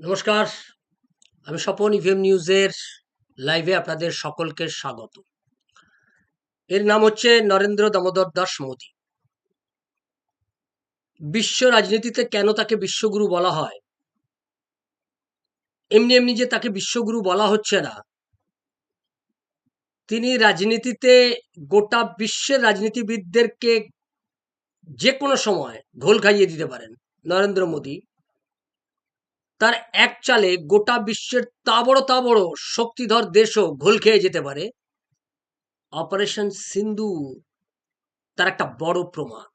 নমস্কার, আমি স্বপন ইভিএম নিউজের লাইভে আপনাদের সকলকে স্বাগত। এর নাম হচ্ছে নরেন্দ্র দামোদর দাস মোদী। বিশ্ব রাজনীতিতে কেন তাকে বিশ্বগুরু বলা হয়? এমনি এমনি যে তাকে বিশ্বগুরু বলা হচ্ছে না, তিনি রাজনীতিতে গোটা বিশ্বের রাজনীতিবিদদেরকে যে কোনো সময় ঘোল খাইয়ে দিতে পারেন। নরেন্দ্র মোদী তার এক চালে গোটা বিশ্বের তা বড় তা বড় শক্তিধর দেশও ঘোল খেয়ে যেতে পারে। অপারেশন সিন্ধু তার একটা বড় প্রমাণ।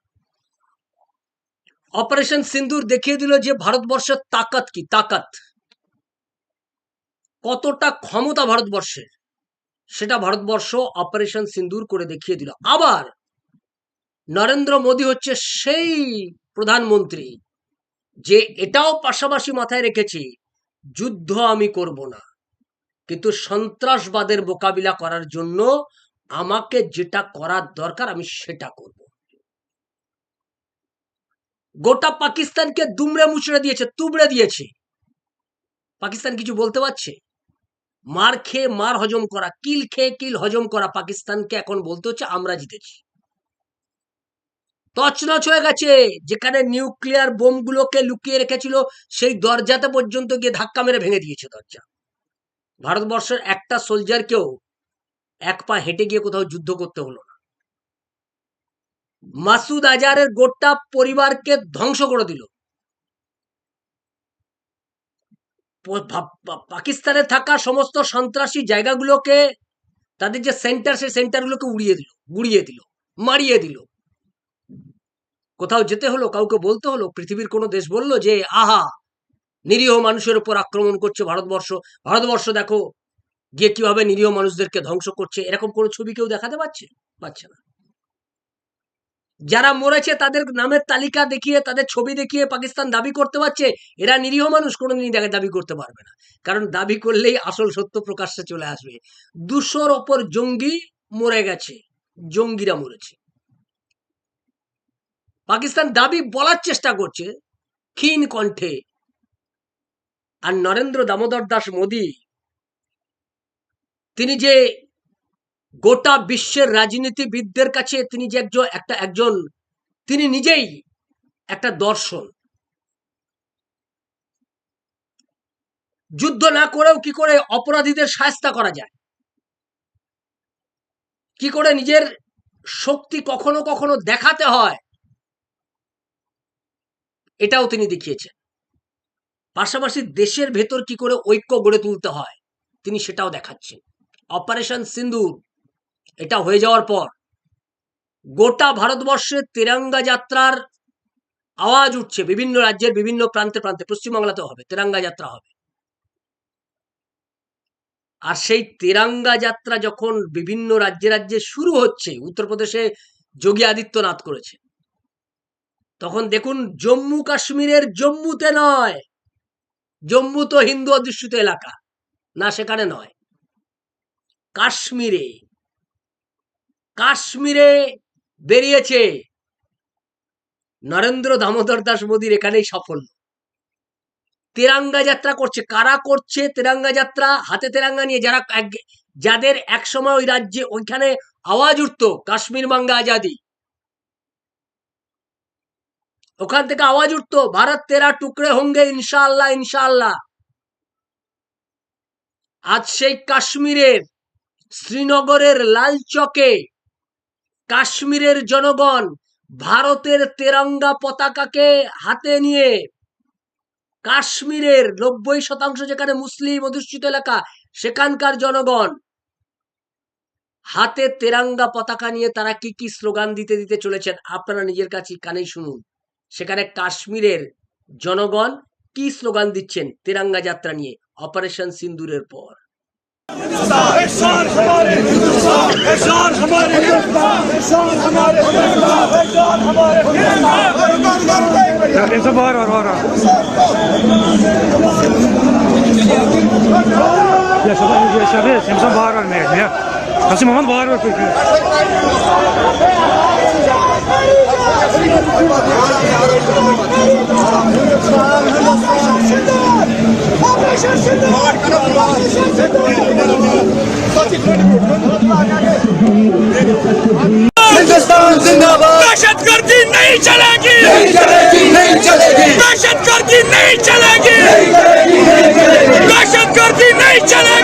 অপারেশন সিন্ধুর দেখিয়ে দিল যে ভারতবর্ষের তাকাত কি? তাকাত। কতটা ক্ষমতা ভারতবর্ষের? সেটা ভারতবর্ষ অপারেশন সিন্দুর করে দেখিয়ে দিল। আবার নরেন্দ্র মোদী হচ্ছে সেই প্রধানমন্ত্রী। যে এটাও পাশাপাশি মাথায় রেখেছি, যুদ্ধ আমি করব না। কিন্তু সন্ত্রাসবাদের মোকাবিলা করার জন্য আমাকে যেটা করার দরকার আমি সেটা করব। গোটা পাকিস্তানকে দুমড়ে মুচড়ে দিয়েছে, তুবড়ে দিয়েছে। পাকিস্তান কিছু বলতে পারছে? মার খেয়ে মার হজম করা, কিল খেয়ে কিল হজম করা পাকিস্তানকে এখন বলতে হচ্ছে আমরা জিতেছি। তছনছ হয়ে গেছে। যেখানে নিউক্লিয়ার বোমগুলোকে লুকিয়ে রেখেছিল, সেই দরজাতে পর্যন্ত গিয়ে ধাক্কা মেরে ভেঙে দিয়েছে দরজা। ভারতবর্ষের একটা সোলজারকেও এক পা হেঁটে গিয়ে কোথাও যুদ্ধ করতে হলো না। মাসুদ আজারের গোটা পরিবারকে ধ্বংস করে দিল। পাকিস্তানে থাকা সমস্ত সন্ত্রাসী জায়গাগুলোকে, তাদের যে সেন্টার, সেই সেন্টারগুলোকে উড়িয়ে দিল, গুড়িয়ে দিল, মারিয়ে দিল। কোথাও যেতে হলো, কাউকে বলতে হলো, পৃথিবীর কোনো দেশ বলল যে, আহা, নিরীহ মানুষের উপর আক্রমণ করছে ভারতবর্ষ। ভারতবর্ষ দেখো, গিয়ে কীভাবে নিরীহ মানুষদেরকে ধ্বংস করছে। এরকম কোনো ছবি কেউ দেখাতে পারছে? পাচ্ছে না। যারা মরেছে, তাদের নামের তালিকা দেখিয়ে, তাদের ছবি দেখিয়ে পাকিস্তান দাবি করতে পারছে, এরা নিরীহ মানুষ, কোনোদিনই দেখে, দাবি করতে পারবে না। কারণ দাবি করলেই আসল সত্য প্রকাশ্যে চলে আসবে। দুশোর ওপর জঙ্গি মরে গেছে। জঙ্গিরা মরেছে। পাকিস্তান দাবি বলার চেষ্টা করছে ক্ষীণ কণ্ঠে। আর নরেন্দ্র দামোদর দাস মোদী, তিনি যে গোটা বিশ্বের রাজনীতিবিদদের কাছে তিনি যে একজন, একটা একজন, তিনি নিজেই একটা দর্শন। যুদ্ধ না করেও কি করে অপরাধীদের সায়স্তা করা যায়? কি করে নিজের শক্তি কখনো কখনো দেখাতে হয়? এটাও তিনি দেখিয়েছেন। পাশাপাশি দেশের ভেতর কি করে ঐক্য গড়ে তুলতে হয়, তিনি সেটাও দেখাচ্ছেন। অপারেশন সিন্দুর, এটা হয়ে যাওয়ার পর গোটা ভারতবর্ষে তেরাঙ্গা যাত্রার আওয়াজ উঠছে। বিভিন্ন রাজ্যের বিভিন্ন প্রান্তে প্রান্তে, পশ্চিমবাংলাতেও হবে, তেরাঙ্গা যাত্রা হবে। আর সেই তেরাঙ্গা যাত্রা যখন বিভিন্ন রাজ্যে রাজ্যে শুরু হচ্ছে, উত্তরপ্রদেশে যোগী আদিত্যনাথ করেছে তখন দেখুন জম্মু কাশ্মীরের জম্মুতে নয়। জম্মু তো হিন্দু অধ্যুষিত এলাকা, না সেখানে নয়। কাশ্মীরে কাশ্মীরে বেরিয়েছে নরেন্দ্র দামোদর দাস মোদীর এখানেই সফল তেরাঙ্গা যাত্রা করছে, কারা করছে তেরাঙ্গা যাত্রা? হাতে তেরাঙ্গা নিয়ে যারা যাদের একসময় ওই রাজ্যে ওইখানে আওয়াজ উঠতো, কাশ্মীর মাঙ্গা আজাদি। ওখান থেকে আওয়াজ উঠতো, ভারত তেরা টুকরে হোঙ্গে, ইনশাআল্লাহ ইনশাআল্লাহ। আজ সেই কাশ্মীরের, শ্রীনগরের লাল চকে কাশ্মীরের জনগণ ভারতের তেরঙ্গা পতাকাকে হাতে নিয়ে কাশ্মীরের নব্বই শতাংশ যেখানে মুসলিম অধিষ্ঠিত এলাকা, সেখানকার জনগণ হাতে তেরাঙ্গা পতাকা নিয়ে তারা কি কি স্লোগান দিতে দিতে চলেছেন, আপনারা নিজের কাছে কানেই শুনুন। সেখানে কাশ্মীরের জনগণ কি স্লোগান দিচ্ছেন তেরাঙ্গা যাত্রা নিয়ে অপারেশন সিন্দুরের পর Kasım Aman bağırıyor. हिंदुस्तान एहसान हमारे हिंदुस्तान एहसान हमारे Hindustan Isso var var var. Yaşadan yaşadı. Simson var var ne ya. Nasıl Muhammed var var peki. Hindustan जिंदाबाद दहशतगर्दी नहीं चलेगी नहीं चलेगी नहीं चलेगी दहशतगर्दी नहीं चलेगी नहीं चलेगी नहीं चलेगी दहशतगर्दी नहीं चलेगी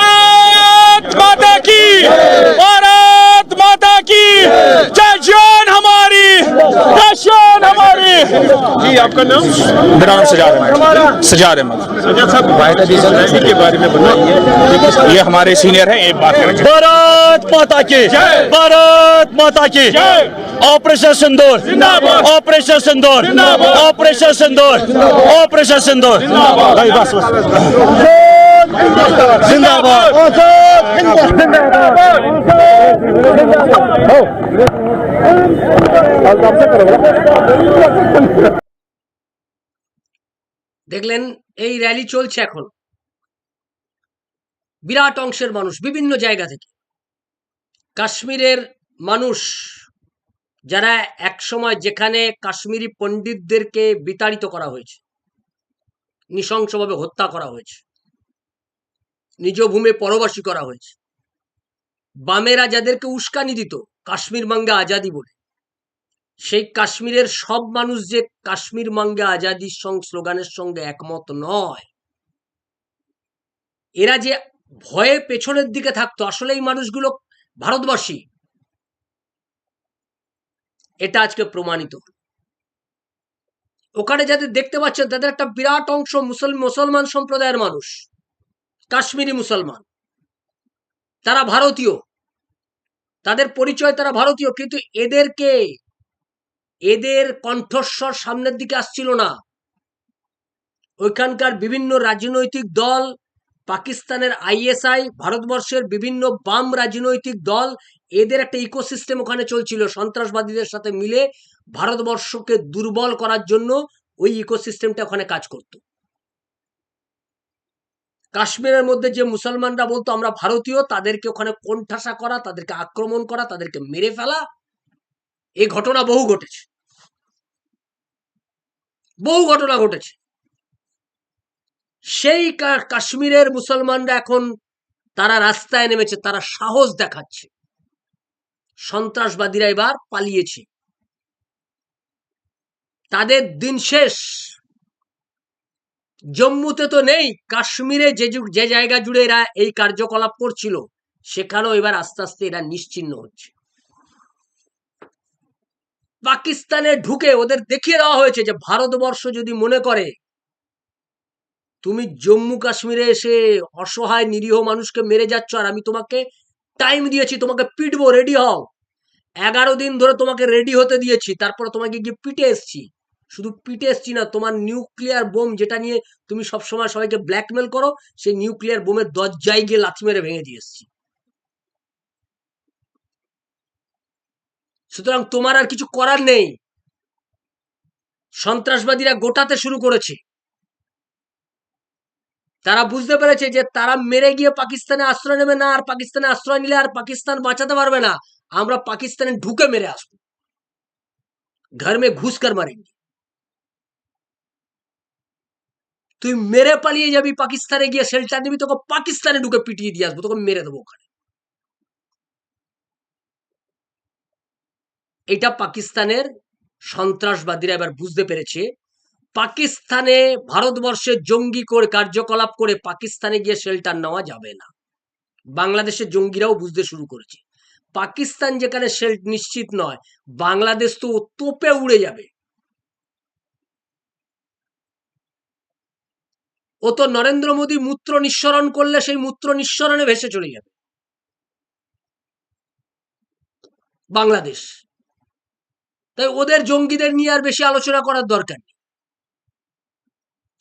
शान हमारी जी आपका नाम? मेरा नाम सजाद अहमद सजाद अहमद साहब के बारे में बताइए। ये हमारे सीनियर हैं एक बात करें। भारत माता की। भारत माता की। Operation Sindoor. Operation Sindoor. Operation Sindoor. Operation Sindoor. भाई बस बस। দেখলেন, এই র্যালি চলছে এখন। বিরাট অংশের মানুষ বিভিন্ন জায়গা থেকে। কাশ্মীরের মানুষ যারা একসময় যেখানে কাশ্মীরি পণ্ডিতদেরকে বিতাড়িত করা হয়েছে, নৃশংসভাবে হত্যা করা হয়েছে নিজ ভূমে পরবাসী করা হয়েছে। বামেরা যাদেরকে উস্কানি দিত, কাশ্মীর মাঙ্গা আজাদি বলে। সেই কাশ্মীরের সব মানুষ যে কাশ্মীর মাঙ্গা আজাদির সঙ্গে স্লোগানের সঙ্গে একমত নয়। এরা যে ভয়ে পেছনের দিকে থাকতো আসলে এই মানুষগুলো ভারতবাসী। এটা আজকে প্রমাণিত। ওখানে যাদের দেখতে পাচ্ছেন, তাদের একটা বিরাট অংশ মুসল মুসলমান সম্প্রদায়ের মানুষ। কাশ্মীরি মুসলমান। তারা ভারতীয়। তাদের পরিচয় তারা ভারতীয়, কিন্তু এদেরকে, এদের কণ্ঠস্বর সামনের দিকে আসছিল না। ওইখানকার বিভিন্ন রাজনৈতিক দল, পাকিস্তানের আইএসআই, ভারতবর্ষের বিভিন্ন বাম রাজনৈতিক দল, এদের একটা ইকোসিস্টেম ওখানে চলছিল সন্ত্রাসবাদীদের সাথে মিলে ভারতবর্ষকে দুর্বল করার জন্য ওই ইকোসিস্টেমটা ওখানে কাজ করত। কাশ্মীরের মধ্যে যে মুসলমানরা বলতো, আমরা ভারতীয়, তাদেরকে ওখানে কোণঠাসা করা, তাদেরকে আক্রমণ করা, তাদেরকে মেরে ফেলা। এই ঘটনা বহু ঘটেছে। বহু ঘটনা ঘটেছে। সেই কাশ্মীরের মুসলমানরা এখন তারা রাস্তায় নেমেছে, তারা সাহস দেখাচ্ছে। সন্ত্রাসবাদীরা এবার পালিয়েছে। তাদের দিন শেষ। জম্মুতে তো নেই, কাশ্মীরে যে যে জায়গা জুড়ে এরা এই কার্যকলাপ করছিল, সেখানেও এবার আস্তে আস্তে এরা নিশ্চিহ্ন হচ্ছে। পাকিস্তানে ঢুকে ওদের দেখিয়ে দেওয়া হয়েছে যে ভারতবর্ষ যদি মনে করে, তুমি জম্মু কাশ্মীরে এসে অসহায় নিরীহ মানুষকে মেরে যাচ্ছ আর আমি তোমাকে টাইম দিয়েছি, তোমাকে পিটবো রেডি হও। এগারো দিন ধরে তোমাকে রেডি হতে দিয়েছি, তারপর তোমাকে গিয়ে পিটে এসছি। শুধু পিটে এসছি না, তোমার নিউক্লিয়ার বোম যেটা নিয়ে তুমি সবসময় সবাইকে ব্ল্যাকমেল করো, সেই নিউক্লিয়ার বোমের দরজায় গিয়ে লাথি মেরে ভেঙে দিয়ে এসছি। সুতরাং তোমার আর কিছু করার নেই। সন্ত্রাসবাদীরা গোটাতে শুরু করেছে। তারা বুঝতে পেরেছে যে তারা মেরে গিয়ে পাকিস্তানে আশ্রয় নেবে না, আর পাকিস্তানে আশ্রয় নিলে আর পাকিস্তান বাঁচাতে পারবে না। আমরা পাকিস্তানে ঢুকে মেরে আসব। ঘর মে ঘুষ কর মারেঙ্গে। তুই মেরে পালিয়ে যাবি পাকিস্তানে গিয়ে শেল্টার নিবি, তোকে পাকিস্তানে ঢুকে পিটিয়ে দিয়ে আসব, তোকে মেরে দেবো ওখানে। এটা পাকিস্তানের সন্ত্রাসবাদীরা এবার বুঝতে পেরেছে। পাকিস্তানে ভারতবর্ষে জঙ্গি করে কার্যকলাপ করে পাকিস্তানে গিয়ে শেল্টার নেওয়া যাবে না। বাংলাদেশের জঙ্গিরাও বুঝতে শুরু করেছে। পাকিস্তান যেখানে শেল্ট নিশ্চিত নয়, বাংলাদেশ তো তোপে উড়ে যাবে। ও তো নরেন্দ্র মোদী মূত্র নিঃসরণ করলে সেই মূত্র নিঃসরণে ভেসে চলে যাবে। বাংলাদেশ। তাই ওদের জঙ্গিদের নিয়ে আর বেশি আলোচনা করার দরকার নেই।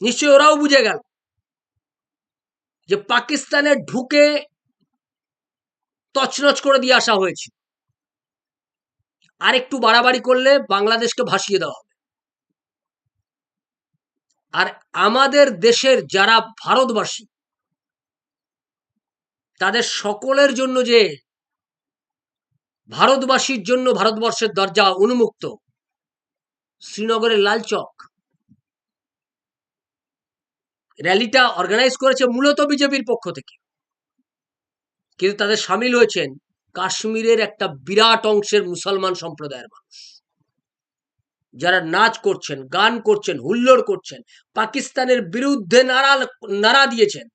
নিশ্চয়ই ওরাও বুঝে গেল যে পাকিস্তানে ঢুকে তছনছ করে দিয়ে আসা হয়েছে। আর একটু বাড়াবাড়ি করলে বাংলাদেশকে ভাসিয়ে দেওয়া হবে। আর আমাদের দেশের যারা ভারতবাসী, তাদের সকলের জন্য যে ভারতবাসীর জন্য ভারতবর্ষের দরজা উন্মুক্ত, শ্রীনগরের লাল চক। র্যালিটা অর্গানাইজ করেছে মূলত বিজেপির পক্ষ থেকে। কিন্তু তাদের সামিল হয়েছেন কাশ্মীরের একটা বিরাট অংশের মুসলমান সম্প্রদায়ের মানুষ। যারা নাচ করছেন, গান করছেন, হুল্লোড় করছেন, পাকিস্তানের বিরুদ্ধে নারা নারা দিয়েছেন।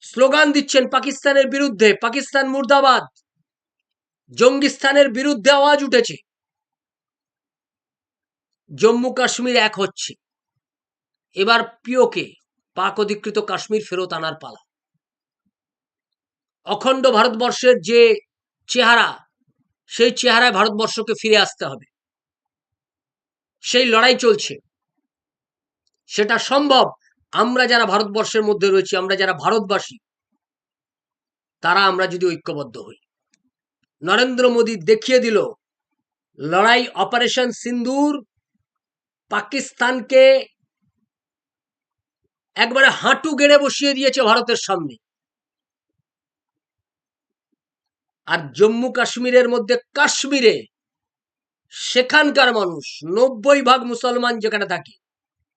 স্লোগান দিচ্ছেন পাকিস্তানের বিরুদ্ধে, পাকিস্তান মুর্দাবাদ। জঙ্গিস্তানের বিরুদ্ধে আওয়াজ উঠেছে। জম্মু কাশ্মীর এক হচ্ছে। এবার পিওকে, পাক অধিকৃত কাশ্মীর ফেরত আনার পালা। অখণ্ড ভারতবর্ষের যে চেহারা সেই চেহারায় ভারতবর্ষকে ফিরে আসতে হবে। সেই লড়াই চলছে। সেটা সম্ভব। আমরা যারা ভারতবর্ষের মধ্যে রয়েছি, আমরা যারা ভারতবাসী, তারা আমরা যদি ঐক্যবদ্ধ হই। নরেন্দ্র মোদী দেখিয়ে দিল, লড়াই অপারেশন সিন্দুর পাকিস্তানকে একবারে হাঁটু গেড়ে বসিয়ে দিয়েছে ভারতের সামনে। আর জম্মু কাশ্মীরের মধ্যে কাশ্মীরে সেখানকার মানুষ নব্বই ভাগ মুসলমান যেখানে থাকে,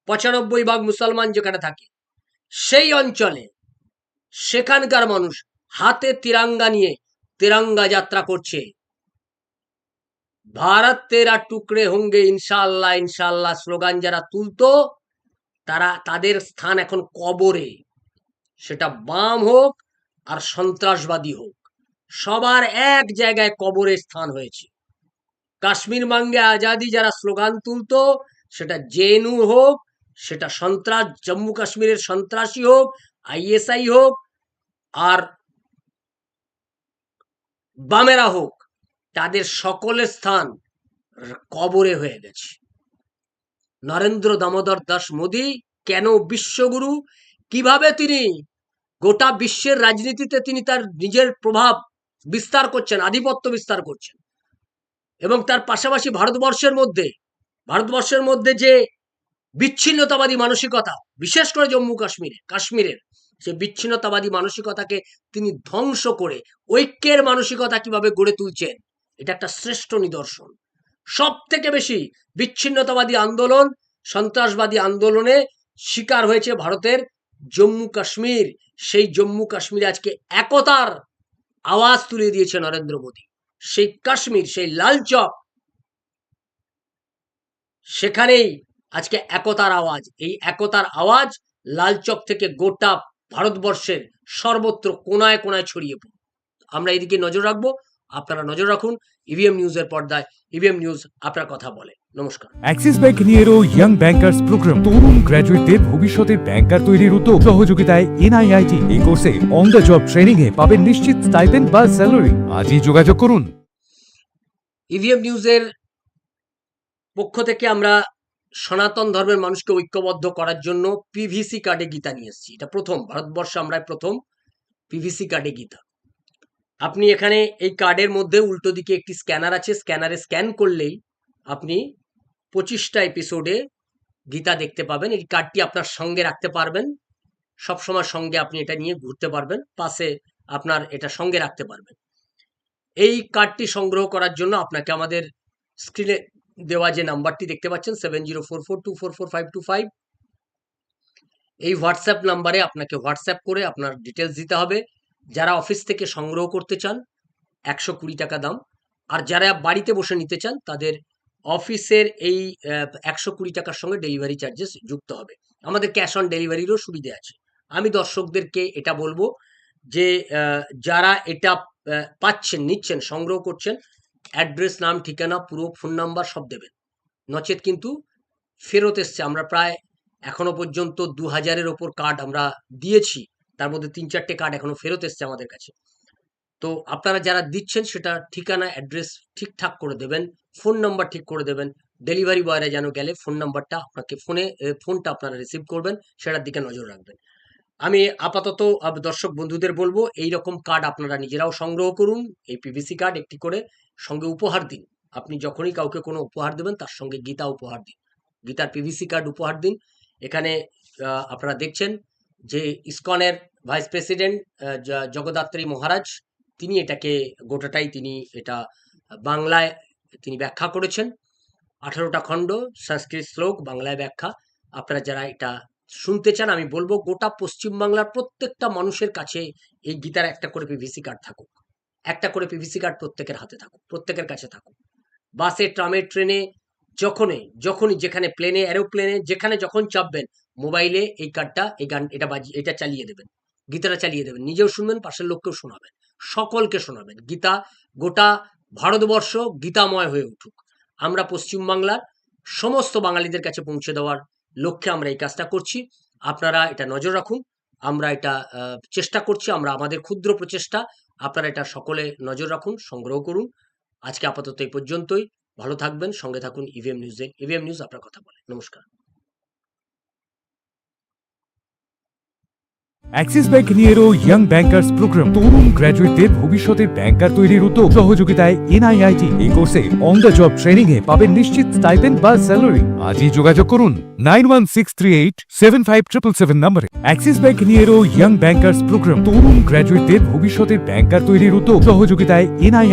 পঁচানব্বই ভাগ মুসলমান যেখানে থাকে, সেই অঞ্চলে সেখানকার মানুষ হাতে তিরাঙ্গা নিয়ে তিরঙ্গা যাত্রা করছে। ভারত তেরা টুকরে হোঙ্গে ইনশাল্লাহ ইনশাল্লাহ স্লোগান যারা তুলতো, তারা তাদের স্থান এখন কবরে। সেটা বাম হোক আর সন্ত্রাসবাদী হোক। সবার এক জায়গায় কবরে স্থান হয়েছে। কাশ্মীর মাঙ্গে আজাদি যারা স্লোগান তুলতো, সেটা জেএনইউ হোক, সেটা সন্ত্রাস, জম্মু কাশ্মীরের সন্ত্রাসী হোক আইএসআই হোক, আর বামেরা হোক, তাদের সকলের স্থান কবরে হয়ে গেছে। নরেন্দ্র দামোদর দাস মোদী কেন বিশ্বগুরু? কীভাবে তিনি গোটা বিশ্বের রাজনীতিতে তিনি তার নিজের প্রভাব বিস্তার করছেন, আধিপত্য বিস্তার করছেন। এবং তার পাশাপাশি ভারতবর্ষের মধ্যে ভারতবর্ষের মধ্যে যে বিচ্ছিন্নতাবাদী মানসিকতা, বিশেষ করে জম্মু কাশ্মীরে, কাশ্মীরের সে বিচ্ছিন্নতাবাদী মানসিকতাকে তিনি ধ্বংস করে, ঐক্যের মানসিকতা কীভাবে গড়ে তুলছেন, এটা একটা শ্রেষ্ঠ নিদর্শন। সব থেকে বেশি বিচ্ছিন্নতাবাদী আন্দোলন, সন্ত্রাসবাদী আন্দোলনে শিকার হয়েছে ভারতের জম্মু কাশ্মীর। সেই জম্মু কাশ্মীরে আজকে একতার আওয়াজ তুলে দিয়েছে নরেন্দ্র মোদী। সেই কাশ্মীর, সেই লাল চক, সেখানেই আজকে একতার আওয়াজ। এই একতার আওয়াজ লাল চক থেকে গোটা ভারতবর্ষের সর্বত্র কোনায় কোনায় ছড়িয়ে পড়ে। আমরা এদিকে নজর রাখব। আপনারা নজর রাখুন। ইভিএম নিউজের পর্দায়। ইভিএম নিউজ আপনার কথা বলে। নমস্কার। অ্যাক্সিস ব্যাংক নিয়ে এলো ইয়াং ব্যাংকার্স প্রোগ্রাম তরুণ গ্র্যাজুয়েটদের ভবিষ্যতে ব্যাংকার তৈরির উদ্যোগ। সহযোগিতায় এনআইআইটি এই কোর্সে অন দ্য জব ট্রেনিং এ পাবেন নিশ্চিত স্টাইপেন্ড বা স্যালারি আজই যোগাযোগ করুন। ইভিএম নিউজের পক্ষ থেকে আমরা সনাতন ধর্মের মানুষকে ঐক্যবদ্ধ করার জন্য পিভিসি কার্ডে গীতা নিয়ে এসেছি। এটা প্রথম ভারতবর্ষে আমরা প্রথম পিভিসি কার্ডে গীতা। আপনি এখানে এই কার্ডের মধ্যে উল্টো দিকে একটি স্ক্যানার আছে। স্ক্যানারে স্ক্যান করলেই আপনি পঁচিশটা এপিসোডে গীতা দেখতে পাবেন। এই কার্ডটি আপনার সঙ্গে রাখতে পারবেন। সবসময় সঙ্গে আপনি এটা নিয়ে ঘুরতে পারবেন। পাশে আপনার এটা সঙ্গে রাখতে পারবেন। এই কার্ডটি সংগ্রহ করার জন্য আপনাকে আমাদের স্ক্রিনে দেওয়া যে নাম্বারটি দেখতে পাচ্ছেন seven zero four four two four four five two five এই হোয়াটসঅ্যাপ নাম্বারে আপনাকে হোয়াটসঅ্যাপ করে আপনার ডিটেলস দিতে হবে। যারা অফিস থেকে সংগ্রহ করতে চান, একশো কুড়ি টাকা দাম। আর যারা বাড়িতে বসে নিতে চান, তাদের অফিসের এই একশো কুড়ি টাকার সঙ্গে ডেলিভারি চার্জেস যুক্ত হবে। আমাদের ক্যাশ অন ডেলিভারিরও সুবিধে আছে। আমি দর্শকদেরকে এটা বলব যে যারা এটা পাচ্ছেন, নিচ্ছেন, সংগ্রহ করছেন অ্যাড্রেস নাম, ঠিকানা, পুরো ফোন নাম্বার সব দেবেন। নচেত কিন্তু ফেরত এসছে। আমরা প্রায় এখনও পর্যন্ত দু হাজারের ওপর কার্ড আমরা দিয়েছি। তার মধ্যে তিন চারটে কার্ড এখনও ফেরত এসছে আমাদের কাছে। তো আপনারা যারা দিচ্ছেন, সেটা ঠিকানা অ্যাড্রেস ঠিকঠাক করে দেবেন। ফোন নাম্বার ঠিক করে দেবেন। ডেলিভারি বয়রা যেন গেলে ফোন নাম্বারটা আপনাকে ফোনে ফোনটা আপনারা রিসিভ করবেন সেটার দিকে নজর রাখবেন। আমি আপাতত দর্শক বন্ধুদের বলব এই রকম কার্ড আপনারা নিজেরাও সংগ্রহ করুন এই পিভিসি কার্ড একটি করে সঙ্গে উপহার দিন। আপনি যখনই কাউকে কোনো উপহার দেবেন তার সঙ্গে গীতা উপহার দিন। গীতার পিভিসি কার্ড উপহার দিন। এখানে আপনারা দেখছেন যে ইসকনের ভাইস প্রেসিডেন্ট আহ, জ- জগদ্ধাত্রী মহারাজ তিনি এটাকে গোটাটাই তিনি এটা বাংলায় তিনি ব্যাখ্যা করেছেন। আঠারোটা খণ্ড, সংস্কৃত শ্লোক, বাংলায় ব্যাখ্যা। আপনারা যারা এটা শুনতে চান, আমি বলব গোটা পশ্চিমবাংলার প্রত্যেকটা মানুষের কাছে এই গীতার একটা করে পিভিসি কার্ড থাকুক। একটা করে পিভিসি কার্ড প্রত্যেকের হাতে থাকুক, প্রত্যেকের কাছে থাকুক। বাসে, ট্রামে, ট্রেনে, যখনই যখনই যেখানে প্লেনে এরোপ্লেনে যেখানে যখন চাপবেন মোবাইলে এই কার্ডটা এই গান, এটা বাজি এটা চালিয়ে দেবেন। গীতাটা চালিয়ে দেবেন। নিজেও শুনবেন, পাশের লোককেও শোনাবেন। সকলকে শোনাবেন। গীতা গোটা ভারতবর্ষ গীতাময় হয়ে উঠুক। আমরা পশ্চিমবাংলার সমস্ত বাঙালিদের কাছে পৌঁছে দেওয়ার লক্ষ্যে আমরা এই কাজটা করছি। আপনারা এটা নজর রাখুন। আমরা এটা চেষ্টা করছি। আমরা আমাদের ক্ষুদ্র প্রচেষ্টা। আপনারা এটা সকলে নজর রাখুন, সংগ্রহ করুন। আজকে আপাতত এই পর্যন্তই। ভালো থাকবেন। সঙ্গে থাকুন ইভিএম নিউজে ইভিএম নিউজ আপনার কথা বলে। নমস্কার। অ্যাক্সিস ব্যাংক নিয়েরও ইয়াং ব্যাংকার্স প্রোগ্রাম। তরুণ গ্র্যাজুয়েটদের ভবিষ্যতে ব্যাংকার তৈরির উদ্যোগ। সহযোগিতায় এনআইআইটি এই কোর্সে অন দ্য জব ট্রেনিং এ পাবেন নিশ্চিত স্টাইপেন্ড বা স্যালারি। আজই যোগাযোগ করুন nine one six three eight seven five triple seven নম্বরে। অ্যাক্সিস ব্যাংক নিয়ে এলো ইয়াং ব্যাংকার্স প্রোগ্রাম। তরুণ গ্র্যাজুয়েটদের ভবিষ্যতে ব্যাংকার তৈরির উদ্যোগ। সহযোগিতায় এনআইআই